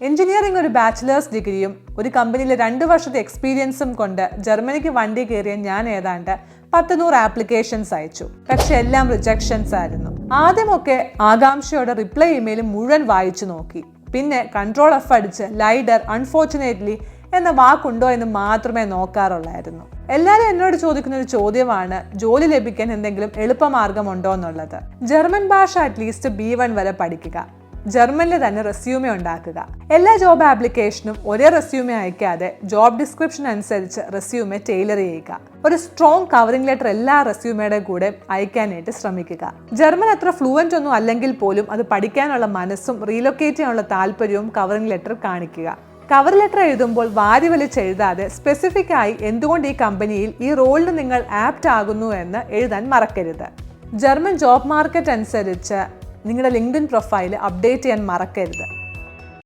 Engineering ഒരു bachelors ഡിഗ്രിയും ഒരു കമ്പനിയിലെ രണ്ട് വർഷത്തെ എക്സ്പീരിയൻസും കൊണ്ട് ജർമ്മനിക്ക് വണ്ടി കയറിയ ഞാൻ ഏതാണ്ട് പത്ത് നൂറ് ആപ്ലിക്കേഷൻസ് അയച്ചു. പക്ഷെ എല്ലാം റിജക്ഷൻസ് ആയിരുന്നു. ആദ്യമൊക്കെ ആകാംക്ഷയോടെ റിപ്ലൈ ഇമെയിൽ മുഴുവൻ വായിച്ചു നോക്കി. പിന്നെ കൺട്രോൾ എഫ് അടിച്ച് ലൈഡർ അൺഫോർച്ചുനേറ്റ്ലി എന്ന വാക്കുണ്ടോ എന്ന് മാത്രമേ നോക്കാറുള്ളായിരുന്നു. എല്ലാവരും എന്നോട് ചോദിക്കുന്ന ഒരു ചോദ്യമാണ് ജോലി ലഭിക്കാൻ എന്തെങ്കിലും എളുപ്പമാർഗമുണ്ടോ എന്നുള്ളത്. ജർമ്മൻ ഭാഷ അറ്റ്ലീസ്റ്റ് ബി വൺ വരെ പഠിക്കുക. ജർമ്മനിൽ തന്നെ റെസ്യൂമെ ഉണ്ടാക്കുക. എല്ലാ ജോബ് ആപ്ലിക്കേഷനും ഒരേ റെസ്യൂമെ അയക്കാതെ ജോബ് ഡിസ്ക്രിപ്ഷൻ അനുസരിച്ച് റെസ്യൂമെ ടൈലർ ചെയ്യുക. ഒരു സ്ട്രോങ് കവറിംഗ് ലെറ്റർ എല്ലാ റെസ്യൂമയുടെ കൂടെ അയക്കാനായിട്ട് ശ്രമിക്കുക. ജർമ്മൻ അത്ര ഫ്ലുവന്റ് ഒന്നും അല്ലെങ്കിൽ പോലും അത് പഠിക്കാനുള്ള മനസ്സും റീലൊക്കേറ്റ് ചെയ്യാനുള്ള താല്പര്യവും കവറിംഗ് ലെറ്റർ കാണിക്കുക. കവർ ലെറ്റർ എഴുതുമ്പോൾ വാരി വലിച്ച് എഴുതാതെ സ്പെസിഫിക് ആയി എന്തുകൊണ്ട് ഈ കമ്പനിയിൽ ഈ റോളിന് നിങ്ങൾ ആപ്റ്റ് ആകുന്നു എന്ന് എഴുതാൻ മറക്കരുത്. ജർമ്മൻ ജോബ് മാർക്കറ്റ് അനുസരിച്ച് നിങ്ങളുടെ ലിങ്ക്ഡിൻ പ്രൊഫൈൽ അപ്ഡേറ്റ് ചെയ്യാൻ മറക്കരുത്.